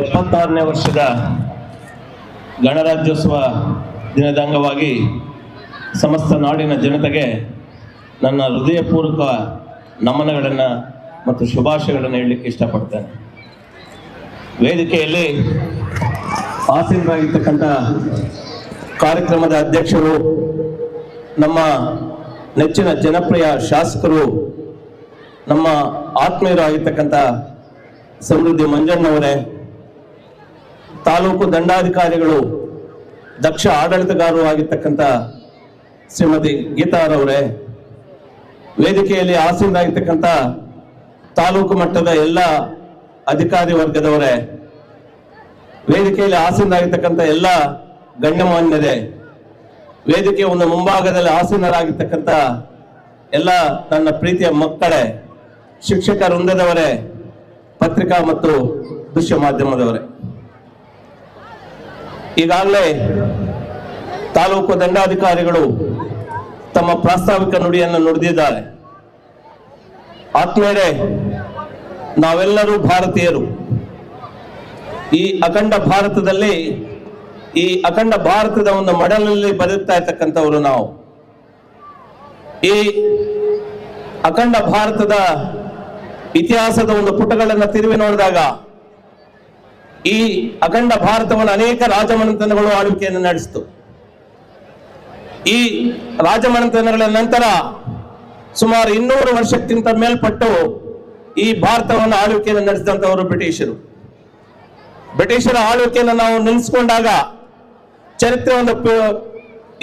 ಎಪ್ಪತ್ತಾರನೇ ವರ್ಷದ ಗಣರಾಜ್ಯೋತ್ಸವ ದಿನದ ಅಂಗವಾಗಿ ಸಮಸ್ತ ನಾಡಿನ ಜನತೆಗೆ ನನ್ನ ಹೃದಯಪೂರ್ವಕ ನಮನಗಳನ್ನು ಮತ್ತು ಶುಭಾಶಯಗಳನ್ನು ಹೇಳಲಿಕ್ಕೆ ಇಷ್ಟಪಡ್ತೇನೆ. ವೇದಿಕೆಯಲ್ಲಿ ಆಸೀನರಾಗಿರ್ತಕ್ಕಂಥ ಕಾರ್ಯಕ್ರಮದ ಅಧ್ಯಕ್ಷರು, ನಮ್ಮ ನೆಚ್ಚಿನ ಜನಪ್ರಿಯ ಶಾಸಕರು, ನಮ್ಮ ಆತ್ಮೀಯರಾಗಿರ್ತಕ್ಕಂಥ ಸಮೃದ್ಧಿ ಮಂಜಣ್ಣವರೇ ತಾಲೂಕು ದಂಡಾಧಿಕಾರಿಗಳು ದಕ್ಷ ಆಡಳಿತಗಾರರು ಆಗಿರ್ತಕ್ಕಂಥ ಶ್ರೀಮತಿ ಗೀತಾರವರೇ ವೇದಿಕೆಯಲ್ಲಿ ಆಸೀನರಾಗಿರ್ತಕ್ಕಂಥ ತಾಲೂಕು ಮಟ್ಟದ ಎಲ್ಲ ಅಧಿಕಾರಿ ವರ್ಗದವರೇ, ವೇದಿಕೆಯಲ್ಲಿ ಆಸೀನರಾಗಿರ್ತಕ್ಕಂಥ ಎಲ್ಲ ಗಣ್ಯಮಾನ್ಯರೇ ವೇದಿಕೆಯ ಒಂದು ಮುಂಭಾಗದಲ್ಲಿ ಆಸೀನರಾಗಿರ್ತಕ್ಕಂಥ ಎಲ್ಲ ನನ್ನ ಪ್ರೀತಿಯ ಮಕ್ಕಳೇ, ಶಿಕ್ಷಕ ವೃಂದದವರೇ, ಪತ್ರಿಕಾ ಮತ್ತು ದೃಶ್ಯ ಮಾಧ್ಯಮದವರೇ. ಈಗಾಗಲೇ ತಾಲೂಕು ದಂಡಾಧಿಕಾರಿಗಳು ತಮ್ಮ ಪ್ರಾಸ್ತಾವಿಕ ನುಡಿಯನ್ನು ನುಡಿದಿದ್ದಾರೆ. ಆತ್ಮೇಲೆ ನಾವೆಲ್ಲರೂ ಭಾರತೀಯರು. ಈ ಅಖಂಡ ಭಾರತದಲ್ಲಿ, ಈ ಅಖಂಡ ಭಾರತದ ಒಂದು ಮಡಲಲ್ಲಿ ಬದುಕ್ತಾ ಇರ್ತಕ್ಕಂಥವರು ನಾವು. ಈ ಅಖಂಡ ಭಾರತದ ಇತಿಹಾಸದ ಒಂದು ಪುಟಗಳನ್ನು ತಿರುವಿ ನೋಡಿದಾಗ ಈ ಅಖಂಡ ಭಾರತವನ್ನು ಅನೇಕ ರಾಜಮನೆತನಗಳು ಆಳ್ವಿಕೆಯನ್ನು ನಡೆಸಿತು. ಈ ರಾಜಮನೆತನಗಳ ನಂತರ ಸುಮಾರು ಇನ್ನೂರು ವರ್ಷಕ್ಕಿಂತ ಮೇಲ್ಪಟ್ಟು ಈ ಭಾರತವನ್ನು ಆಳ್ವಿಕೆಯನ್ನು ನಡೆಸಿದಂಥವರು ಬ್ರಿಟಿಷರು. ಬ್ರಿಟಿಷರ ಆಳ್ವಿಕೆಯನ್ನು ನಾವು ನೆನೆಸ್ಕೊಂಡಾಗ ಚರಿತ್ರೆ ಒಂದು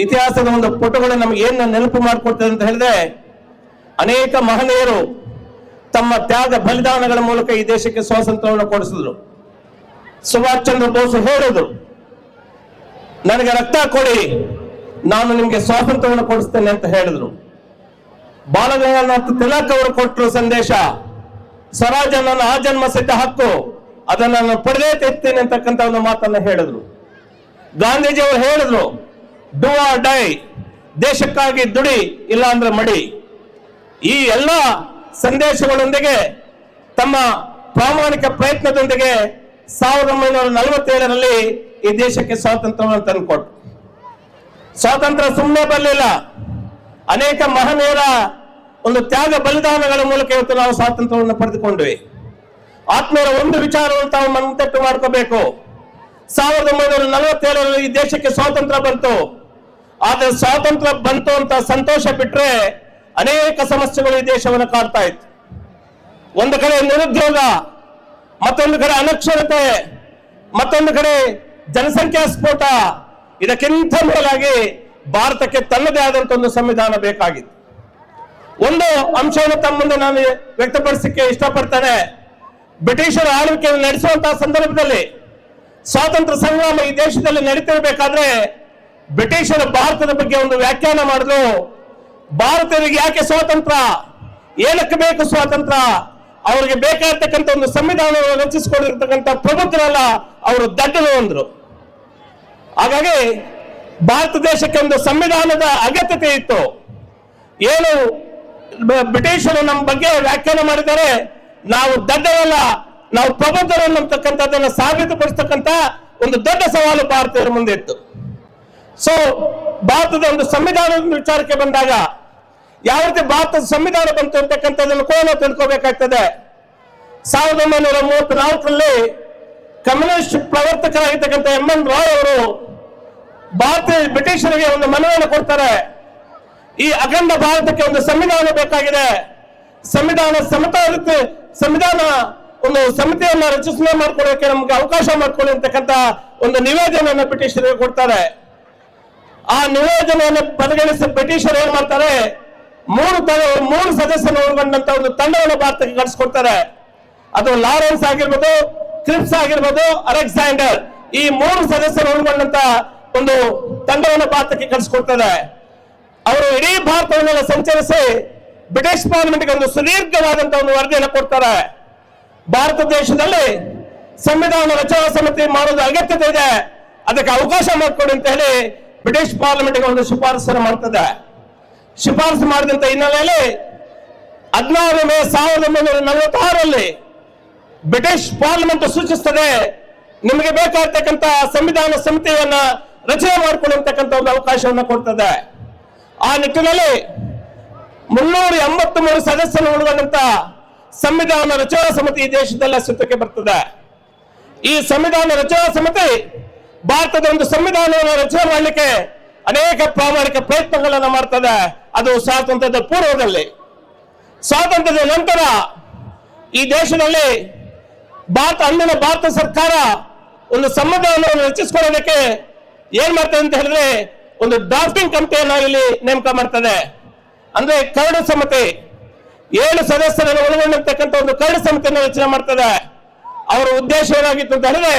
ಇತಿಹಾಸದ ಒಂದು ಪುಟಗಳು ನಮ್ಗೆ ಏನು ನೆನಪು ಮಾಡಿಕೊಡ್ತದೆ ಅಂತ ಹೇಳಿದ್ರೆ ಅನೇಕ ಮಹನೀಯರು ತಮ್ಮ ತ್ಯಾಗ ಬಲಿದಾನಗಳ ಮೂಲಕ ಈ ದೇಶಕ್ಕೆ ಸ್ವಾತಂತ್ರ್ಯವನ್ನು ಕೊಡಿಸಿದ್ರು. ಸುಭಾಷ್ ಚಂದ್ರ ಬೋಸ್ ಹೇಳಿದ್ರು, ನನಗೆ ರಕ್ತ ಕೊಡಿ, ನಾನು ನಿಮಗೆ ಸ್ವಾತಂತ್ರ್ಯವನ್ನು ಕೊಡಿಸ್ತೇನೆ ಅಂತ ಹೇಳಿದ್ರು. ಬಾಲಗಂಗಾಧರ ತಿಲಕ್ ಅವರು ಕೊಟ್ಟರು ಸಂದೇಶ ಸ್ವರಾಜ ನನ್ನ ಆ ಜನ್ಮ ಸಿದ್ಧ ಹಕ್ಕು, ಅದನ್ನು ನಾನು ಪಡೆದೇ ತೆತ್ತೇನೆ ಅಂತಕ್ಕಂಥ ಒಂದು ಮಾತನ್ನ ಹೇಳಿದ್ರು. ಗಾಂಧೀಜಿ ಅವರು ಹೇಳಿದ್ರು ಡೂ ಆರ್ ಡೈ ದೇಶಕ್ಕಾಗಿ ದುಡಿ ಇಲ್ಲ ಅಂದ್ರೆ ಮಡಿ. ಈ ಎಲ್ಲ ಸಂದೇಶಗಳೊಂದಿಗೆ, ತಮ್ಮ ಪ್ರಾಮಾಣಿಕ ಪ್ರಯತ್ನದೊಂದಿಗೆ ಸಾವಿರದ ಒಂಬೈನೂರ ನಲವತ್ತೇಳರಲ್ಲಿ ಈ ದೇಶಕ್ಕೆ ಸ್ವಾತಂತ್ರ್ಯವನ್ನು ತಂದುಕೊಟ್ಟು ಸ್ವಾತಂತ್ರ್ಯ ಸುಮ್ಮನೆ ಬರಲಿಲ್ಲ. ಅನೇಕ ಮಹನೀಯರ ಒಂದು ತ್ಯಾಗ ಬಲಿದಾನಗಳ ಮೂಲಕ ಇವತ್ತು ನಾವು ಸ್ವಾತಂತ್ರ್ಯವನ್ನು ಪಡೆದುಕೊಂಡ್ವಿ. ಆತ್ಮೀಯರ ಒಂದು ವಿಚಾರವನ್ನು ತಾವು ಮನತಟ್ಟು ಮಾಡ್ಕೋಬೇಕು. ಸಾವಿರದ ಒಂಬೈನೂರ ನಲವತ್ತೇಳರಲ್ಲಿ ಈ ದೇಶಕ್ಕೆ ಸ್ವಾತಂತ್ರ್ಯ ಬಂತು. ಆದ್ರೆ ಸ್ವಾತಂತ್ರ್ಯ ಬಂತು ಅಂತ ಸಂತೋಷ ಬಿಟ್ರೆ ಅನೇಕ ಸಮಸ್ಯೆಗಳು ಈ ದೇಶವನ್ನು ಕಾಡ್ತಾ ಇತ್ತು. ಒಂದು ಕಡೆ ನಿರುದ್ಯೋಗ ಮತ್ತೊಂದು ಕಡೆ ಅನಕ್ಷರತೆ, ಮತ್ತೊಂದು ಕಡೆ ಜನಸಂಖ್ಯಾ ಸ್ಫೋಟ, ಇದಕ್ಕಿಂತ ಮೇಲಾಗಿ ಭಾರತಕ್ಕೆ ತನ್ನದೇ ಆದಂತ ಒಂದು ಸಂವಿಧಾನ ಬೇಕಾಗಿತ್ತು. ಒಂದು ಅಂಶವನ್ನು ತಮ್ಮ ಮುಂದೆ ನಾನು ವ್ಯಕ್ತಪಡಿಸಲಿಕ್ಕೆ ಇಷ್ಟಪಡ್ತೇನೆ. ಬ್ರಿಟಿಷರ ಆಳ್ವಿಕೆಯನ್ನು ನಡೆಸುವಂತಹ ಸಂದರ್ಭದಲ್ಲಿ ಸ್ವಾತಂತ್ರ್ಯ ಸಂಗ್ರಾಮ ಈ ದೇಶದಲ್ಲಿ ನಡೀತಿರ್ಬೇಕಾದ್ರೆ ಬ್ರಿಟಿಷರ ಭಾರತದ ಬಗ್ಗೆ ಒಂದು ವ್ಯಾಖ್ಯಾನ ಮಾಡಿದ್ರು ಭಾರತೀಯರಿಗೆ ಯಾಕೆ ಸ್ವಾತಂತ್ರ್ಯ? ಏನಕ್ಕೆ ಬೇಕು ಸ್ವಾತಂತ್ರ್ಯ? ಅವರಿಗೆ ಬೇಕಾಗಿರ್ತಕ್ಕಂಥ ಒಂದು ಸಂವಿಧಾನವನ್ನು ರಚಿಸಿಕೊಂಡಿರ್ತಕ್ಕಂಥ ಪ್ರಮುಖರೆಲ್ಲ ಅವರು ದಡ್ಡರು ಅಂದ್ರು. ಹಾಗಾಗಿ ಭಾರತ ದೇಶಕ್ಕೆ ಒಂದು ಸಂವಿಧಾನದ ಅಗತ್ಯತೆ ಇತ್ತು. ಏನು ಬ್ರಿಟಿಷರು ನಮ್ಮ ಬಗ್ಗೆ ವ್ಯಾಖ್ಯಾನ ಮಾಡಿದ್ದಾರೆ, ನಾವು ದಡ್ಡರಲ್ಲ, ನಾವು ಪ್ರಬುದ್ಧರು ಅನ್ನತಕ್ಕಂಥದ್ದನ್ನು ಸಾಬೀತುಪಡಿಸ್ತಕ್ಕಂಥ ಒಂದು ದೊಡ್ಡ ಸವಾಲು ಭಾರತೀಯರ ಮುಂದೆ ಇತ್ತು. ಸೊ ಭಾರತದ ಒಂದು ಸಂವಿಧಾನದ ವಿಚಾರಕ್ಕೆ ಬಂದಾಗ ಯಾವ ರೀತಿ ಭಾರತದ ಸಂವಿಧಾನ ಬಂತು ಅಂತಕ್ಕಂಥದ್ದನ್ನು ಕೋಲ ತಿಳ್ಕೋಬೇಕಾಗ್ತದೆ. ಸಾವಿರದ ಒಂಬೈನೂರ ಮೂವತ್ತ್ ನಾಲ್ಕರಲ್ಲಿ ಕಮ್ಯುನಿಸ್ಟ್ ಪ್ರವರ್ತಕರಾಗಿರ್ತಕ್ಕಂಥ ಎಂ ಎನ್ ರಾಯ್ ಅವರು ಭಾರತೀಯ ಬ್ರಿಟಿಷರಿಗೆ ಒಂದು ಮನವಿಯನ್ನು ಕೊಡ್ತಾರೆ. ಈ ಅಖಂಡ ಭಾರತಕ್ಕೆ ಒಂದು ಸಂವಿಧಾನ ಬೇಕಾಗಿದೆ. ಸಂವಿಧಾನ ಸಮತಾರಿತ ಸಂವಿಧಾನ ಒಂದು ಸಮಿತಿಯನ್ನ ರಚಿಸಲು ಮಾಡ್ಕೊಳ್ಳೋಕೆ ನಮ್ಗೆ ಅವಕಾಶ ಮಾಡ್ಕೊಳ್ಳಿ ಅಂತಕ್ಕಂಥ ಒಂದು ನಿವೇದನೆಯನ್ನು ಬ್ರಿಟಿಷರಿಗೆ ಕೊಡ್ತಾರೆ. ಆ ನಿವೇದನೆಯನ್ನು ಪರಿಗಣಿಸಿ ಬ್ರಿಟಿಷರು ಏನ್ ಮಾಡ್ತಾರೆ? ಮೂರು ಮೂರು ಸದಸ್ಯರು ಒಳಗೊಂಡಂತ ಒಂದು ತಂಡವನ್ನು ಭಾರತಕ್ಕೆ ಕಳಿಸ್ಕೊಡ್ತಾರೆ. ಅದು ಲಾರೆನ್ಸ್ ಆಗಿರ್ಬೋದು, ಕ್ರಿಪ್ಸ್ ಆಗಿರ್ಬೋದು, ಅಲೆಕ್ಸಾಂಡರ್. ಈ ಮೂರು ಸದಸ್ಯರು ಒಳಗೊಂಡಂತ ಒಂದು ತಂಡವನ್ನು ಭಾರತಕ್ಕೆ ಕಳಿಸ್ಕೊಡ್ತಾರೆ. ಅವರು ಇಡೀ ಭಾರತವನ್ನೆಲ್ಲ ಸಂಚರಿಸಿ ಬ್ರಿಟಿಷ್ ಪಾರ್ಲಿಮೆಂಟ್ಗೆ ಒಂದು ಸುದೀರ್ಘವಾದಂತಹ ಒಂದು ವರದಿಯನ್ನು ಕೊಡ್ತಾರೆ. ಭಾರತ ದೇಶದಲ್ಲಿ ಸಂವಿಧಾನ ರಚನಾ ಸಮಿತಿ ಮಾಡೋದು ಅಗತ್ಯತೆ ಇದೆ. ಅದಕ್ಕೆ ಅವಕಾಶ ಮಾಡಿಕೊಡಿ ಅಂತ ಹೇಳಿ ಬ್ರಿಟಿಷ್ ಪಾರ್ಲಿಮೆಂಟ್ಗೆ ಒಂದು ಶಿಫಾರಸನ್ನು ಮಾಡ್ತದೆ ಶಿಫಾರಸು ಮಾಡಿದಂತ ಹಿನ್ನೆಲೆಯಲ್ಲಿ ಹದಿನಾರು ಮೇ ಸಾವಿರದ ಒಂಬೈನೂರ ನಲವತ್ತಾರರಲ್ಲಿ ಬ್ರಿಟಿಷ್ ಪಾರ್ಲಿಮೆಂಟ್ ಸೂಚಿಸ್ತದೆ, ನಿಮಗೆ ಬೇಕಾಗ್ತಕ್ಕಂತ ಸಂವಿಧಾನ ಸಮಿತಿಯನ್ನ ರಚನೆ ಮಾಡಿಕೊಳ್ಳುವಂತಕ್ಕಂತ ಒಂದು ಅವಕಾಶವನ್ನು ಕೊಡ್ತದೆ. ಆ ನಿಟ್ಟಿನಲ್ಲಿ ಮುನ್ನೂರ ಎಂಬತ್ತು ಮೂರು ಸದಸ್ಯರು ಒಳಗೊಂಡಂತ ಸಂವಿಧಾನ ರಚನಾ ಸಮಿತಿ ಈ ದೇಶದಲ್ಲಿ ಅಸ್ತಿತ್ವಕ್ಕೆ ಬರ್ತದೆ. ಈ ಸಂವಿಧಾನ ರಚನಾ ಸಮಿತಿ ಭಾರತದ ಒಂದು ಸಂವಿಧಾನವನ್ನು ರಚನೆ ಮಾಡಲಿಕ್ಕೆ ಅನೇಕ ಪ್ರಾಮಾಣಿಕ ಪ್ರಯತ್ನಗಳನ್ನು ಮಾಡ್ತದೆ. ಅದು ಸ್ವಾತಂತ್ರ್ಯದ ಪೂರ್ವದಲ್ಲಿ. ಸ್ವಾತಂತ್ರ್ಯದ ನಂತರ ಈ ದೇಶದಲ್ಲಿ ಭಾರತ ಅಂದಿನ ಭಾರತ ಸರ್ಕಾರ ಒಂದು ಸಂಬಂಧವನ್ನು ರಚಿಸಿಕೊಳ್ಳೋದಕ್ಕೆ ಏನ್ ಮಾಡ್ತದೆ ಅಂತ ಹೇಳಿದ್ರೆ ಒಂದು ಡ್ರಾಫ್ಟಿಂಗ್ ಕಮಿಟಿಯನ್ನು ಇಲ್ಲಿ ನೇಮಕ ಮಾಡ್ತದೆ. ಅಂದ್ರೆ ಕರಡು ಸಮಿತಿ. ಏಳು ಸದಸ್ಯರನ್ನು ಒಳಗೊಂಡಿರ್ತಕ್ಕಂಥ ಒಂದು ಕರಡು ಸಮಿತಿಯನ್ನು ರಚನೆ ಮಾಡ್ತದೆ. ಅವರ ಉದ್ದೇಶ ಏನಾಗಿತ್ತು ಅಂತ ಹೇಳಿದ್ರೆ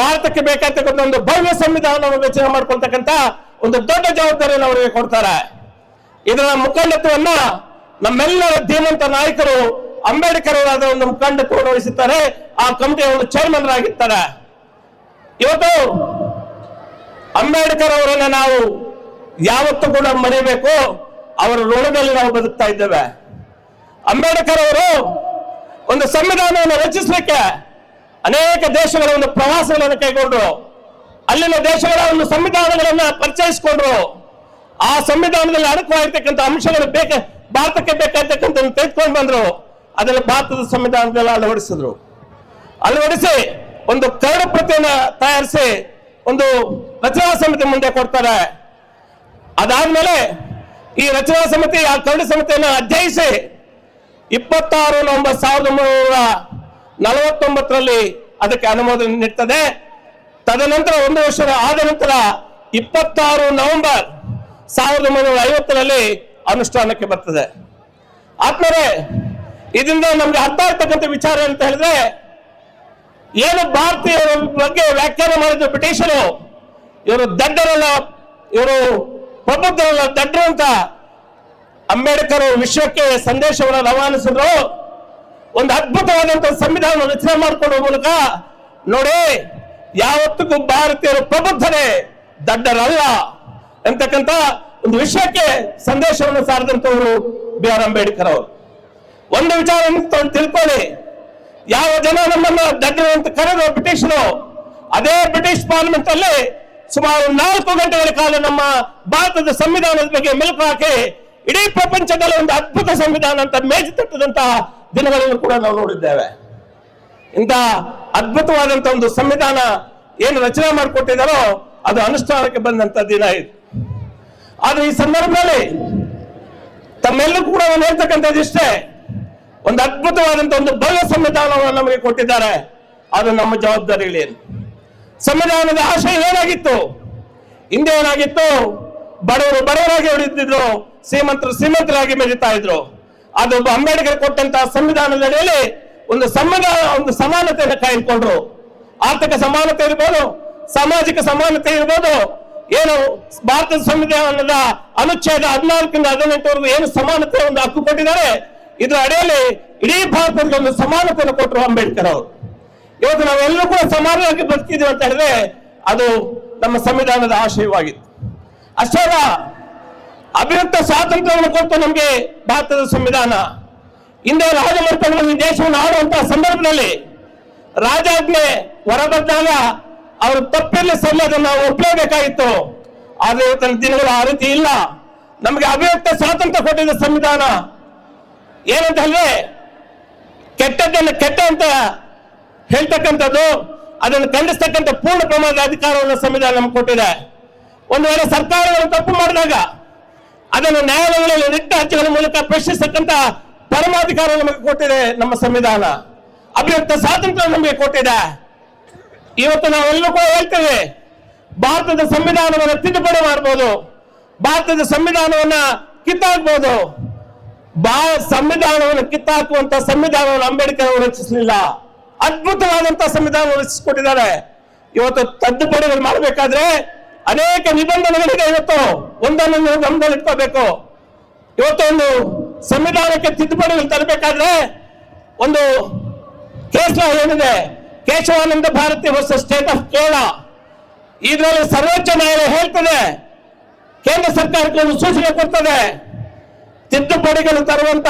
ಭಾರತಕ್ಕೆ ಬೇಕಾಗ್ತಕ್ಕಂಥ ಒಂದು ಭವ್ಯ ಸಂವಿಧಾನವನ್ನು ರಚನೆ ಮಾಡ್ಕೊಳ್ತಕ್ಕಂಥ ಒಂದು ದೊಡ್ಡ ಜವಾಬ್ದಾರಿಯನ್ನು ಅವರಿಗೆ ಕೊಡ್ತಾರೆ. ಇದರ ಮುಖಂಡತ್ವವನ್ನ ನಮ್ಮೆಲ್ಲರ ಧೀಮಂತ ನಾಯಕರು ಅಂಬೇಡ್ಕರ್ ಅವರಾದ ಒಂದು ಮುಖಂಡತ್ವವನ್ನು ವಹಿಸುತ್ತಾರೆ. ಆ ಕಮಿಟಿಯ ಒಂದು ಚೇರ್ಮನ್ ಆಗಿರ್ತಾರೆ ಇವತ್ತು ಅಂಬೇಡ್ಕರ್ ಅವರನ್ನ ನಾವು ಯಾವತ್ತೂ ಕೂಡ ಮರೆಯಬೇಕು ಅವರ ಋಣದಲ್ಲಿ ನಾವು ಬದುಕ್ತಾ ಇದ್ದೇವೆ. ಅಂಬೇಡ್ಕರ್ ಅವರು ಒಂದು ಸಂವಿಧಾನವನ್ನು ರಚಿಸಲಿಕ್ಕೆ ಅನೇಕ ದೇಶಗಳ ಒಂದು ಪ್ರವಾಸಗಳನ್ನು ಕೈಗೊಂಡ್ರು ಅಲ್ಲಿನ ದೇಶಗಳ ಒಂದು ಸಂವಿಧಾನಗಳನ್ನ ಪರಿಚಯಿಸಿಕೊಂಡ್ರು. ಆ ಸಂವಿಧಾನದಲ್ಲಿ ಅಡಕವಾಗಿರ್ತಕ್ಕಂಥ ಅಂಶಗಳು ಬೇಕ, ಭಾರತಕ್ಕೆ ಬೇಕಾಗಿರ್ತಕ್ಕಂಥ ತೆಗೆದುಕೊಂಡು ಬಂದ್ರು. ಅದನ್ನು ಭಾರತದ ಸಂವಿಧಾನದಲ್ಲಿ ಅಳವಡಿಸಿದ್ರು. ಅಳವಡಿಸಿ ಒಂದು ಕರಡು ಪ್ರತಿಯನ್ನ ತಯಾರಿಸಿ ಒಂದು ರಚನಾ ಸಮಿತಿ ಮುಂದೆ ಕೊಡ್ತಾರೆ. ಅದಾದ್ಮೇಲೆ ಈ ರಚನಾ ಸಮಿತಿ, ಆ ಕರಡು ಸಮಿತಿಯನ್ನು ಅಧ್ಯಯಿಸಿ ಇಪ್ಪತ್ತಾರು ನವೆಂಬರ್ ಸಾವಿರದ ಒಂಬೈನೂರ ನಲವತ್ತೊಂಬತ್ತರಲ್ಲಿ ಅದಕ್ಕೆ ಅನುಮೋದನೆ ನೀಡ್ತದೆ. ತದನಂತರ ಒಂದು ವರ್ಷ ಆದ ನಂತರ ಇಪ್ಪತ್ತಾರು ನವೆಂಬರ್ ಸಾವಿರದ ಒಂಬೈನೂರ ಐವತ್ತರಲ್ಲಿ ಅನುಷ್ಠಾನಕ್ಕೆ ಬರ್ತದೆ. ಆತ್ಮರೆ, ಇದರಿಂದ ನಮ್ಗೆ ಅರ್ಥ ಆಗ್ತಕ್ಕಂಥ ವಿಚಾರ ಅಂತ ಹೇಳಿದ್ರೆ, ಏನು ಭಾರತೀಯರ ಬಗ್ಗೆ ವ್ಯಾಖ್ಯಾನ ಮಾಡಿದ್ರು ಬ್ರಿಟಿಷರು, ಇವರು ದಡ್ಡರಲ್ಲ, ಇವರು ಪ್ರಬುದ್ಧರಲ್ಲ ದಡ್ಡರು ಅಂತ ಅಂಬೇಡ್ಕರ್ ವಿಶ್ವಕ್ಕೆ ಸಂದೇಶವನ್ನು ರವಾನಿಸಿದ್ರು. ಒಂದು ಅದ್ಭುತವಾದಂತಹ ಸಂವಿಧಾನ ರಚನೆ ಮಾಡಿಕೊಳ್ಳುವ ಮೂಲಕ, ನೋಡಿ ಯಾವತ್ತಿಗೂ ಭಾರತೀಯರು ಪ್ರಬುದ್ಧರೇ ದಡ್ಡರಲ್ಲ ಎಂತಕ್ಕಂತ ಒಂದು ವಿಷಯಕ್ಕೆ ಸಂದೇಶವನ್ನು ಸಾರಿದಂತವರು ಬಿ ಆರ್ ಅಂಬೇಡ್ಕರ್ ಅವರು. ಒಂದು ವಿಚಾರ ತಿಳ್ಕೊಳ್ಳಿ. ಯಾವ ಜನ ನಮ್ಮನ್ನ ದಡ್ಡರು ಅಂತ ಕರೆದು ಬ್ರಿಟಿಷರು, ಅದೇ ಬ್ರಿಟಿಷ್ ಪಾರ್ಲಿಮೆಂಟ್ ಅಲ್ಲಿ ಸುಮಾರು ನಾಲ್ಕು ಗಂಟೆಗಳ ಕಾಲ ನಮ್ಮ ಭಾರತದ ಸಂವಿಧಾನದ ಬಗ್ಗೆ ಮೆಲುಕು ಹಾಕಿ ಇಡೀ ಪ್ರಪಂಚದಲ್ಲಿ ಒಂದು ಅದ್ಭುತ ಸಂವಿಧಾನ ಅಂತ ಮೇಜು ತಟ್ಟದಂತಹ ದಿನಗಳನ್ನು ಕೂಡ ನಾವು ನೋಡಿದ್ದೇವೆ. ಇಂಥ ಅದ್ಭುತವಾದಂತ ಒಂದು ಸಂವಿಧಾನ ಏನು ರಚನೆ ಮಾಡಿಕೊಟ್ಟಿದ್ದಾರೋ ಅದು ಅನುಷ್ಠಾನಕ್ಕೆ ಬಂದಂತ ದಿನ ಇದು. ಆದ್ರೆ ಈ ಸಂದರ್ಭದಲ್ಲಿ ತಮ್ಮೆಲ್ಲರೂ ಕೂಡ ನಾನು ಹೇಳ್ತಕ್ಕಂಥದ್ದು ಇಷ್ಟೇ, ಒಂದು ಅದ್ಭುತವಾದಂತ ಒಂದು ಭವ್ಯ ಸಂವಿಧಾನವನ್ನು ನಮಗೆ ಕೊಟ್ಟಿದ್ದಾರೆ. ಅದು ನಮ್ಮ ಜವಾಬ್ದಾರಿಗಳೇನು? ಸಂವಿಧಾನದ ಆಶಯ ಏನಾಗಿತ್ತು? ಹಿಂದೆ ಏನಾಗಿತ್ತು? ಬಡವರು ಬಡವರಾಗಿ ಉಳಿದಿದ್ರು, ಶ್ರೀಮಂತರು ಶ್ರೀಮಂತರಾಗಿ ಮೆರೀತಾ ಇದ್ರು. ಅದು ಅಂಬೇಡ್ಕರ್ ಕೊಟ್ಟಂತಹ ಸಂವಿಧಾನದ ಅಡಿಯಲ್ಲಿ ಒಂದು ಸಮಾನ, ಒಂದು ಸಮಾನತೆಯನ್ನು ಕಾಯ್ದುಕೊಂಡ್ರು. ಆರ್ಥಿಕ ಸಮಾನತೆ ಇರ್ಬೋದು, ಸಾಮಾಜಿಕ ಸಮಾನತೆ ಇರ್ಬೋದು, ಏನು ಭಾರತದ ಸಂವಿಧಾನದ ಅನುಚ್ಛೇದ ಹದಿನಾಲ್ಕರಿಂದ ಹದಿನೆಂಟವರೆಗೂ ಏನು ಸಮಾನತೆ ಒಂದು ಹಕ್ಕು ಕೊಟ್ಟಿದ್ದಾರೆ, ಇದರ ಅಡಿಯಲ್ಲಿ ಇಡೀ ಭಾರತದಲ್ಲಿ ಒಂದು ಸಮಾನತೆಯನ್ನು ಕೊಟ್ಟರು ಅಂಬೇಡ್ಕರ್ ಅವರು. ಇವತ್ತು ನಾವೆಲ್ಲರೂ ಕೂಡ ಸಮಾನವಾಗಿ ಬದುಕಿದ್ದೀವಿ ಅಂತ ಹೇಳಿದ್ರೆ ಅದು ನಮ್ಮ ಸಂವಿಧಾನದ ಆಶಯವಾಗಿತ್ತು. ಅಷ್ಟೇ ಅಭಿವೃದ್ಧ ಸ್ವಾತಂತ್ರ್ಯವನ್ನು ಕೊಟ್ಟು ನಮಗೆ ಭಾರತದ ಸಂವಿಧಾನ ಹಿಂದೆ ರಾಜಮಂತ್ರಿಗಳು ಈ ದೇಶವನ್ನು ಆಡುವಂತಹ ಸಂದರ್ಭದಲ್ಲಿ ರಾಜಾಜ್ಞೆ ಹೊರಬಂದಾಗ ಅವರು ತಪ್ಪಿಲ್ಲ ಸರಿ ಒಪ್ಪಲೇಬೇಕಾಗಿತ್ತು ಆದ್ರೆ ಇವತ್ತಿನ ದಿನಗಳು ಆ ರೀತಿ ಇಲ್ಲ. ನಮಗೆ ಅಭಿವ್ಯಕ್ತ ಸ್ವಾತಂತ್ರ್ಯ ಕೊಟ್ಟಿದ್ದ ಸಂವಿಧಾನ ಏನಂತ ಹೇಳಿದ್ರೆ ಕೆಟ್ಟದ್ದನ್ನು ಕೆಟ್ಟ ಅಂತ ಹೇಳ್ತಕ್ಕಂಥದ್ದು, ಅದನ್ನು ಖಂಡಿಸ್ತಕ್ಕಂಥ ಪೂರ್ಣ ಪ್ರಮಾಣದ ಅಧಿಕಾರವನ್ನು ಸಂವಿಧಾನ ನಮ್ಗೆ ಕೊಟ್ಟಿದೆ. ಒಂದು ವೇಳೆ ಸರ್ಕಾರಗಳು ತಪ್ಪು ಮಾಡಿದಾಗ ಅದನ್ನು ನ್ಯಾಯಾಲಯಗಳಲ್ಲಿ ರಿಟ್ ಅರ್ಜಿಗಳ ಮೂಲಕ ಪ್ರಶ್ನಿಸತಕ್ಕಂಥ ಪರಮಾಧಿಕಾರ ನಮಗೆ ಕೊಟ್ಟಿದೆ ನಮ್ಮ ಸಂವಿಧಾನ. ಅಭಿವ್ಯಕ್ತ ಸ್ವಾತಂತ್ರ್ಯ ನಮಗೆ ಕೊಟ್ಟಿದೆ. ಇವತ್ತು ನಾವೆಲ್ಲರೂ ಕೂಡ ಹೇಳ್ತೇವೆ, ಭಾರತದ ಸಂವಿಧಾನವನ್ನು ತಿದ್ದುಪಡಿ ಮಾಡಬಹುದು ಭಾರತದ ಸಂವಿಧಾನವನ್ನ ಕಿತ್ತಾಕ್ಬಹುದು ಸಂವಿಧಾನವನ್ನು ಕಿತ್ತಾಕುವಂತ ಸಂವಿಧಾನವನ್ನು ಅಂಬೇಡ್ಕರ್ ಅವರು ರಚಿಸಲಿಲ್ಲ. ಅದ್ಭುತವಾದಂತಹ ಸಂವಿಧಾನ ರಚಿಸಿಕೊಟ್ಟಿದ್ದಾರೆ. ಇವತ್ತು ತಿದ್ದುಪಡಿಗಳು ಮಾಡಬೇಕಾದ್ರೆ ಅನೇಕ ನಿಬಂಧನೆಗಳಿದೆ ಇವತ್ತು. ಒಂದನ್ನು ನೀವು ಗಮನದಲ್ಲಿ ಇಟ್ಕೋಬೇಕು ಇವತ್ತು ಒಂದು ಸಂವಿಧಾನಕ್ಕೆ ತಿದ್ದುಪಡಿಗಳು ತರಬೇಕಾದ್ರೆ ಒಂದು ಕೇಸ್ ಏನಿದೆ? ಕೇಶವಾನಂದ ಭಾರತಿ ಹೊಸ ಸ್ಟೇಟ್ ಆಫ್ ಕೇರಳ. ಇದರಲ್ಲಿ ಸರ್ವೋಚ್ಚ ನ್ಯಾಯಾಲಯ ಹೇಳ್ತದೆ. ಕೇಂದ್ರ ಸರ್ಕಾರಕ್ಕೆ ಒಂದು ಸೂಚನೆ ಕೊಡ್ತದೆ. ತಿದ್ದುಪಡಿಗಳು ತರುವಂತ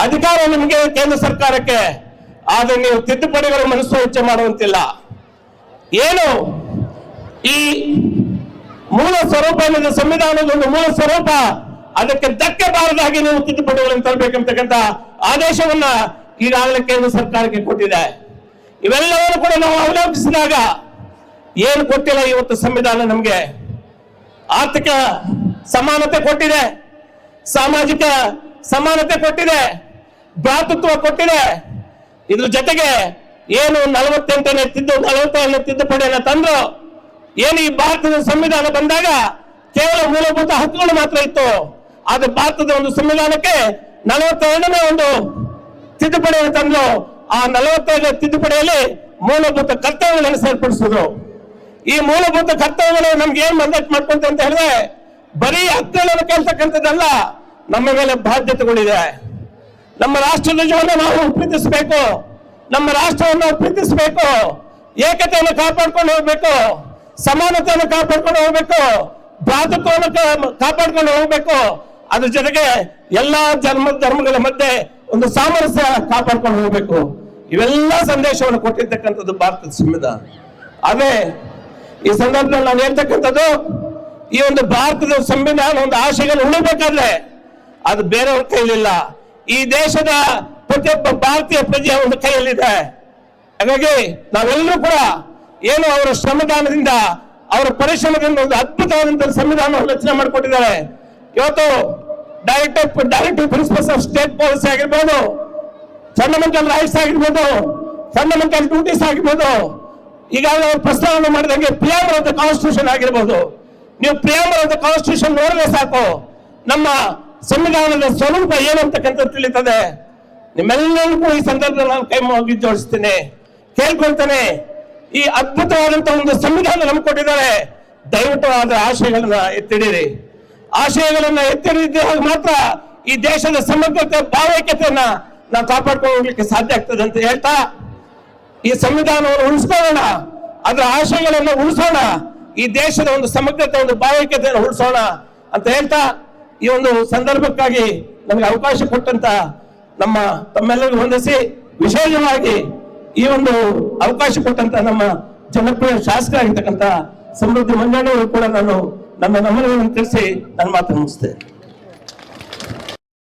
ಅಧಿಕಾರ ನಿಮಗೆ ಕೇಂದ್ರ ಸರ್ಕಾರಕ್ಕೆ. ಆದ್ರೆ ನೀವು ತಿದ್ದುಪಡಿಗಳು ಮನಸ್ಸು ಇಚ್ಛೆ ಮಾಡುವಂತಿಲ್ಲ. ಏನು? ಈ ಮೂಲ ಸ್ವರೂಪ ಸಂವಿಧಾನದ ಒಂದು ಮೂಲ ಸ್ವರೂಪ ಅದಕ್ಕೆ ಧಕ್ಕೆ ಬಾರದಾಗಿ ನೀವು ತಿದ್ದುಪಡಿಗಳನ್ನು ತರಬೇಕಂತಕ್ಕಂಥ ಆದೇಶವನ್ನ ಈಗಾಗಲೇ ಕೇಂದ್ರ ಸರ್ಕಾರಕ್ಕೆ ಕೊಟ್ಟಿದೆ. ಇವೆಲ್ಲವನ್ನು ಕೂಡ ನಾವು ಅವಲೋಕಿಸಿದಾಗ ಏನು ಕೊಟ್ಟಿಲ್ಲ ಇವತ್ತು ಸಂವಿಧಾನ ನಮಗೆ. ಆರ್ಥಿಕ ಸಮಾನತೆ ಕೊಟ್ಟಿದೆ. ಸಾಮಾಜಿಕ ಸಮಾನತೆ ಕೊಟ್ಟಿದೆ. ಭ್ರಾತೃತ್ವ ಕೊಟ್ಟಿದೆ. ಇದ್ರ ಜೊತೆಗೆ ಏನು ನಲವತ್ತೆಂಟನೇ ತಿದ್ದು ನಲವತ್ತನೇ ತಿದ್ದುಪಡಿಯನ್ನು ತಂದ್ರು, ಏನು ಈ ಭಾರತದ ಸಂವಿಧಾನ ಬಂದಾಗ ಕೇವಲ ಮೂಲಭೂತ ಹಕ್ಕುಗಳು ಮಾತ್ರ ಇತ್ತು. ಆದ್ರೆ ಭಾರತದ ಒಂದು ಸಂವಿಧಾನಕ್ಕೆ ನಲವತ್ತೆರಡನೇ ಒಂದು ತಿದ್ದುಪಡಿಯನ್ನು ತಂದ್ರು ಆ ನಲವತ್ತೈದನೇ ತಿದ್ದುಪಡಿಯಲ್ಲಿ ಮೂಲಭೂತ ಕರ್ತವ್ಯಗಳನ್ನು ಸೇರ್ಪಡಿಸಿದ್ರು ಈ ಮೂಲಭೂತ ಕರ್ತವ್ಯಗಳು ನಮ್ಗೆ ಏನ್ ಮಂದಟ್ ಮಾಡ್ಕೊಂತ ಅಂತ ಹೇಳಿದ್ರೆ, ಬರೀ ಹಕ್ಕುಗಳನ್ನು ಕೇಳ್ತಕ್ಕಂಥದ್ದಲ್ಲ, ನಮ್ಮ ಮೇಲೆ ಬಾಧ್ಯತೆಗಳಿದೆ. ನಮ್ಮ ರಾಷ್ಟ್ರ ಧ್ವಜವನ್ನು ನಾವು ಪ್ರೀತಿಸಬೇಕು. ನಮ್ಮ ರಾಷ್ಟ್ರವನ್ನು ಪ್ರೀತಿಸಬೇಕು. ಏಕತೆಯನ್ನು ಕಾಪಾಡ್ಕೊಂಡು ಹೋಗ್ಬೇಕು. ಸಮಾನತೆಯನ್ನು ಕಾಪಾಡ್ಕೊಂಡು ಹೋಗ್ಬೇಕು. ಭ್ರಾತೃತ್ವವನ್ನು ಕಾಪಾಡ್ಕೊಂಡು ಹೋಗ್ಬೇಕು. ಅದ್ರ ಜೊತೆಗೆ ಎಲ್ಲಾ ಜನ್ಮ ಧರ್ಮಗಳ ಮಧ್ಯೆ ಒಂದು ಸಾಮರಸ್ಯ ಕಾಪಾಡ್ಕೊಂಡು ಹೋಗ್ಬೇಕು. ಇವೆಲ್ಲ ಸಂದೇಶವನ್ನು ಕೊಟ್ಟಿರ್ತಕ್ಕಂಥದ್ದು ಭಾರತದ ಸಂವಿಧಾನ. ಅದೇ ಈ ಸಂದರ್ಭದಲ್ಲಿ ನಾನು ಹೇಳ್ತಕ್ಕಂಥದ್ದು, ಈ ಒಂದು ಭಾರತದ ಸಂವಿಧಾನ ಒಂದು ಆಶೆಗಳು ಉಳಿಬೇಕಾದ್ರೆ ಅದು ಬೇರೆಯವ್ರ ಕೈಲಿಲ್ಲ. ಈ ದೇಶದ ಪ್ರತಿಯೊಬ್ಬ ಭಾರತೀಯ ಪ್ರಜೆಯ ಒಂದು ಕೈಯಲ್ಲಿದೆ. ಹಾಗಾಗಿ ನಾವೆಲ್ಲರೂ ಕೂಡ ಏನು ಅವರ ಶ್ರಮದಾನದಿಂದ, ಅವರ ಪರಿಶ್ರಮದಿಂದ ಒಂದು ಅದ್ಭುತವಾದಂತಹ ಸಂವಿಧಾನವನ್ನು ರಚನೆ ಮಾಡಿಕೊಟ್ಟಿದ್ದಾರೆ. ಇವತ್ತು director directive principles of state policy ಆಗಿರ್ಬೋದು. ಫಂಡಮೆಂಟಲ್ ರೈಟ್ಸ್ ಆಗಿರ್ಬೋದು. ಫಂಡಮೆಂಟಲ್ ಡ್ಯೂಟೀಸ್ ಆಗಿರ್ಬೋದು. ಈಗಾಗಲೇ ಪ್ರಸ್ತಾವನೆ ಮಾಡಿದಂಗೆ ಪ್ರಿಯಾಂಬಲ್ ಆಫ್ ದ ಕಾನ್ಸ್ಟಿಟ್ಯೂಷನ್ ಆಗಿರ್ಬೋದು. ನೀವು ಪ್ರಿಯಾಂಬಲ್ ಆಫ್ ದ ಕಾನ್ಸ್ಟಿಟ್ಯೂಷನ್ ನೋಡಿದ್ರೆ ಸಾಕು. ನಮ್ಮ ಸಂವಿಧಾನದ ಸ್ವರೂಪ ಏನು ಅಂತಕ್ಕಂಥದ್ದು ತಿಳಿತದೆ. ನಿಮ್ಮೆಲ್ಲರಿಗೂ ಈ ಸಂದರ್ಭದಲ್ಲಿ ನಾನು ಕೈ ಮುಗಿ ಜೋಡಿಸ್ತೇನೆ. ಕೇಳ್ಕೊಳ್ತೇನೆ. ಈ ಅದ್ಭುತವಾದಂತಹ ಒಂದು ಸಂವಿಧಾನ ನಮ್ಗೆ ಕೊಟ್ಟಿದ್ದಾರೆ. ದಯವಿಟ್ಟು ಅದರ ಆಶಯಗಳನ್ನ ಎತ್ತಿಡಿರಿ. ಆಶಯಗಳನ್ನ ಎತ್ತಿಡಿದಾಗ ಮಾತ್ರ ಈ ದೇಶದ ಸಮಗ್ರತೆ, ಭಾವೈಕ್ಯತೆಯನ್ನ ನಾವು ಕಾಪಾಡ್ಕೊಂಡು ಸಾಧ್ಯ ಆಗ್ತದೆ ಅಂತ ಹೇಳ್ತಾ, ಈ ಸಂವಿಧಾನವನ್ನು ಉಳಿಸ್ಕೊಳ್ಳೋಣ. ಅದರ ಆಶಯಗಳನ್ನು ಉಳಿಸೋಣ. ಈ ದೇಶದ ಒಂದು ಸಮಗ್ರತೆ, ಒಂದು ಭಾವೈಕ್ಯತೆಯನ್ನು ಉಳಿಸೋಣ ಅಂತ ಹೇಳ್ತಾ, ಈ ಒಂದು ಸಂದರ್ಭಕ್ಕಾಗಿ ನಮಗೆ ಅವಕಾಶ ಕೊಟ್ಟಂತ ನಮ್ಮ ತಮ್ಮೆಲ್ಲರಿಗೂ ಹೊಂದಿಸಿ ವಿಶೇಷವಾಗಿ ಈ ಒಂದು ಅವಕಾಶ ಕೊಟ್ಟಂತ ನಮ್ಮ ಜನಪ್ರಿಯ ಶಾಸಕರಾಗಿರ್ತಕ್ಕಂಥ ಸಮೃದ್ಧಿ ಮಂಜಣ್ಣವರು ಕೂಡ ನಾನು ನನ್ನ ನಮನಗಳನ್ನು ತಿಳಿಸಿ ನನ್ನ ಮಾತನ್ನು ಮುಗಿಸ್ತೇನೆ.